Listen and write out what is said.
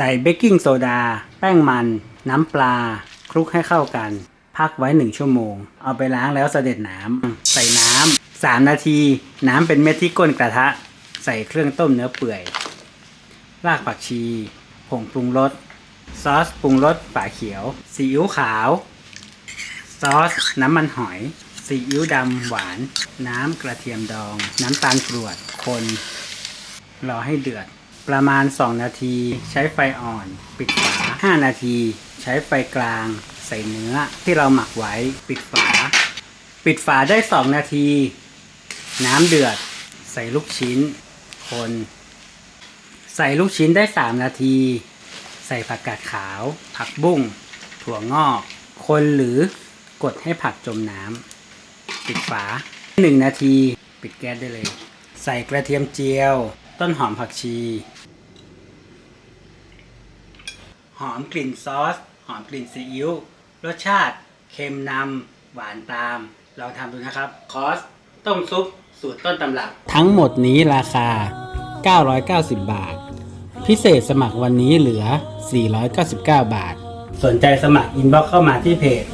ใส่เบกกิ้งโซดา แป้งมัน น้ำปลา คลุกให้เข้ากัน พักไว้ 1 ชั่วโมง เอาไปล้างแล้วเสด็จน้ำใส่น้ำ3นาที น้ำเป็นเม็ดที่ก้นกระทะ ใส่เครื่องต้มเนื้อเปื่อย รากผักชี ผงปรุงรส ซอสปรุงรสฝาเขียว ซีอิ๊วขาว ซอส น้ำมันหอย ซีอิ๊วดำหวาน น้ำกระเทียมดอง น้ำตาลกรวด คน รอให้เดือด ประมาณ 2 นาทีใช้ไฟอ่อน ปิดฝา 5 นาที ใช้ไฟกลาง ใส่เนื้อที่เราหมักไว้ปิดฝา ปิดฝาได้ 2 นาที น้ำเดือด ใส่ลูกชิ้น คน ใส่ลูกชิ้นได้ 3 นาที ใส่ผักกาดขาว ผักบุ้ง ถั่วงอก คนหรือกดให้ผักจมน้ำปิดฝา 1 นาที ปิดแก๊สได้เลย ใส่กระเทียมเจียว ต้นหอมผักชี หอมกลิ่นซอส หอมกลิ่นซีอิ๊ว รสชาติเค็มนำหวานตาม ลองทำดูนะครับ คอส ต้มซุป สูตรต้นตำรับ ทั้งหมดนี้ราคา 990 บาท พิเศษสมัครวันนี้เหลือ 499 บาท สนใจสมัครอินบ็อกเข้ามาที่เพจ